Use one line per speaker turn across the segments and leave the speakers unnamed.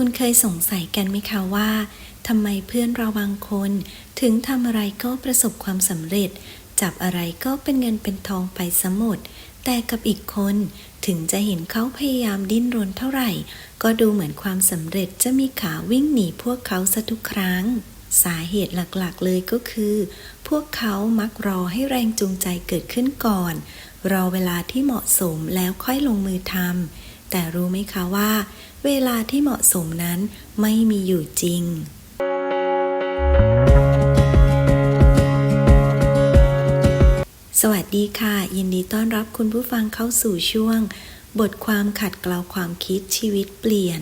คุณเคยสงสัยกันไหมคะว่าทำไมเพื่อนเราบางคน ถึงทำอะไรก็ประสบความสำเร็จ จับอะไรก็เป็นเงินเป็นทองไปสมดแต่กับอีกคนถึงจะเห็นเขาพยายามดิ้นรนเท่าไหร่ ก็ดูเหมือนความสำเร็จจะมีขาวิ่งหนีพวกเขาซะทุกครั้ง สาเหตุหลักๆเลยก็คือ พวกเขามักรอให้แรงจูงใจเกิดขึ้นก่อน รอเวลาที่เหมาะสมแล้วค่อยลงมือทำ แต่รู้ไหมคะว่า เวลาที่เหมาะสมนั้นไม่มีอยู่จริงสวัสดีค่ะ ยินดีต้อนรับคุณผู้ฟังเข้าสู่ช่วง บทความขัดเกลาความคิดชีวิตเปลี่ยน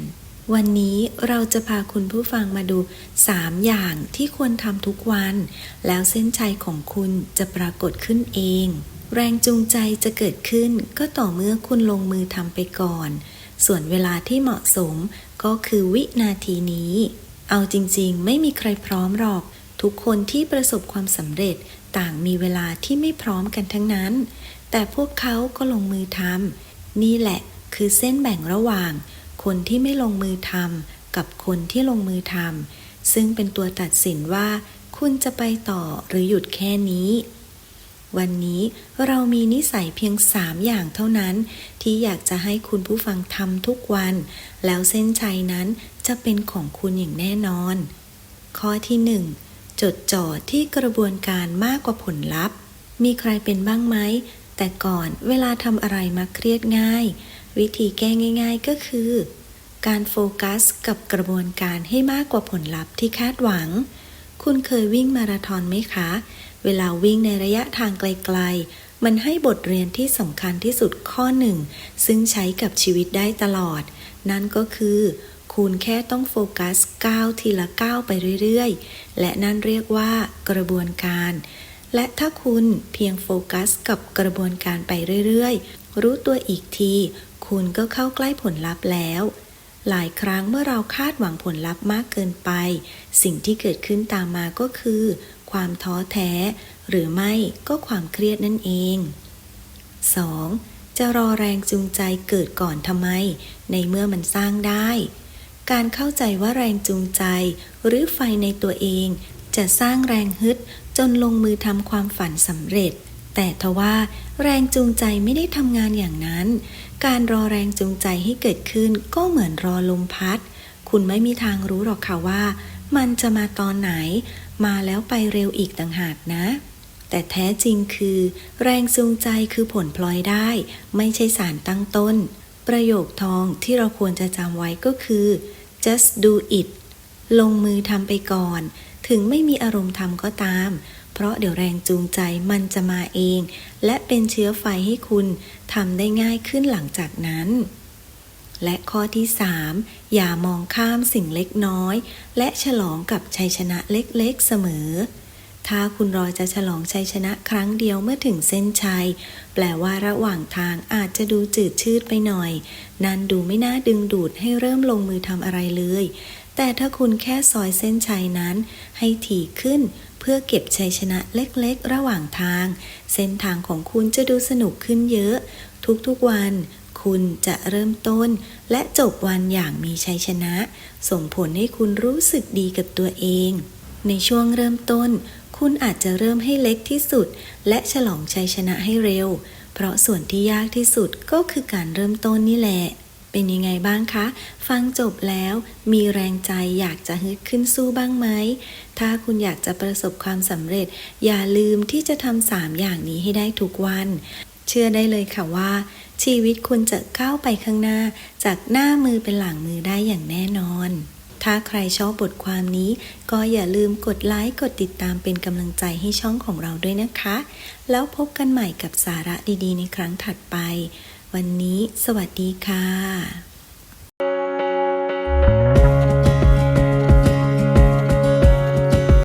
วันนี้เราจะพาคุณผู้ฟังมาดู 3 อย่างที่ควรทำทุกวัน แล้วเส้นชัยของคุณจะปรากฏขึ้นเอง แรงจูงใจจะเกิดขึ้นก็ต่อเมื่อคุณลงมือทำไปก่อน ส่วนเวลาที่เหมาะสมก็คือวินาทีนี้ เอาจริงๆ ไม่มีใครพร้อมหรอก ทุกคนที่ประสบความสำเร็จต่างมีเวลาที่ไม่พร้อมกันทั้งนั้น แต่พวกเขาก็ลงมือทำนี่แหละคือเส้นแบ่งระหว่าง คนที่ไม่ลงมือทำกับคนที่ลงมือทำซึ่งเป็นตัวตัดสินว่า คุณจะไปต่อหรือหยุดแค่นี้ วันนี้เรามีนิสัยเพียง 3 อย่างเท่านั้น ที่อยากจะให้คุณผู้ฟังทำทุกวัน แล้วเส้นชัยนั้นจะเป็นของคุณอย่างแน่นอน ข้อที่ 1 จดจ่อที่กระบวนการมากกว่าผลลัพธ์ มีใครเป็นบ้างไหม แต่ก่อนเวลาทำอะไรมาเครียดง่าย วิธีแก้ง่าย ๆ ก็คือ การโฟกัสกับกระบวนการให้มากกว่าผลลัพธ์ที่คาดหวัง คุณเคยวิ่งมาราธอนไหมคะ เวลาวิ่งในระยะทางไกลๆ มันให้บทเรียนที่สำคัญที่สุดข้อหนึ่ง ซึ่งใช้กับชีวิตได้ตลอด นั่นก็คือ คุณแค่ต้องโฟกัสก้าวทีละก้าวไปเรื่อยๆ และนั่นเรียกว่ากระบวนการ และถ้าคุณเพียงโฟกัสกับกระบวนการไปเรื่อยๆ รู้ตัวอีกที คุณก็เข้าใกล้ผลลัพธ์แล้วหลายครั้งเมื่อเราคาดหวังผลลัพธ์มากเกินไป สิ่งที่เกิดขึ้นตามมาก็คือ ความท้อแท้ หรือไม่ก็ความเครียดนั่นเอง 2. จะรอแรงจูงใจเกิดก่อนทำไม ในเมื่อมันสร้างได้ การเข้าใจว่าแรงจูงใจ หรือไฟในตัวเอง จะสร้างแรงฮึดจนลงมือทำความฝันสำเร็จ แต่ทว่าแรงจูงใจไม่ได้ทำงานอย่างนั้น การรอแรงจูงใจให้เกิดขึ้นก็เหมือนรอลมพัด คุณไม่มีทางรู้หรอกค่ะว่า มันจะมาตอนไหน มาแล้วไปเร็วอีกต่างหากนะ แต่แท้จริงคือ แรงจูงใจคือผลพลอยได้ ไม่ใช่สารตั้งต้น ประโยคทองที่เราควรจะจำไว้ก็คือ just do it ลงมือทำไปก่อน ถึงไม่มีอารมณ์ทำก็ตาม เพราะเดี๋ยวแรงจูงใจมันจะมาเอง และเป็นเชื้อไฟให้คุณทำได้ง่ายขึ้นหลังจากนั้น และข้อที่ 3 อย่ามองข้ามสิ่งเล็กน้อย และฉลองกับชัยชนะเล็กๆเสมอ ถ้าคุณรอจะฉลองชัยชนะครั้งเดียวเมื่อถึงเส้นชัย แปลว่าระหว่างทางอาจจะดูจืดชืดไปหน่อย นั่นดูไม่น่าดึงดูดให้เริ่มลงมือทำอะไรเลย แต่ถ้าคุณแค่ซอยเส้นชัยนั้น ให้ถี่ขึ้นเพื่อเก็บชัยชนะเล็กๆ ระหว่างทาง เส้นทางของคุณจะดูสนุกขึ้นเยอะ ทุกๆวัน คุณจะเริ่มต้น และจบวันอย่างมีชัยชนะ ส่งผลให้คุณรู้สึกดีกับตัวเอง ในช่วงเริ่มต้น คุณอาจจะเริ่มให้เล็กที่สุด และฉลองชัยชนะให้เร็ว เพราะส่วนที่ยากที่สุดก็คือการเริ่มต้นนี่แหละเป็นยังไงบ้างคะ ฟังจบแล้วมีแรงใจอยากจะฮึดขึ้นสู้บ้างไหม ถ้าคุณอยากจะประสบความสำเร็จ อย่าลืมที่จะทำสามอย่างนี้ให้ได้ทุกวัน เชื่อได้เลยค่ะว่า ชีวิตคุณจะก้าวไปข้างหน้า จากหน้ามือเป็นหลังมือได้อย่างแน่นอน ถ้าใครชอบบทความนี้ ก็อย่าลืมกดไลค์กดติดตามเป็นกำลังใจให้ช่องของเราด้วยนะคะ แล้วพบกันใหม่กับสาระดีๆ ในครั้งถัดไป วันนี้ สวัสดีค่ะ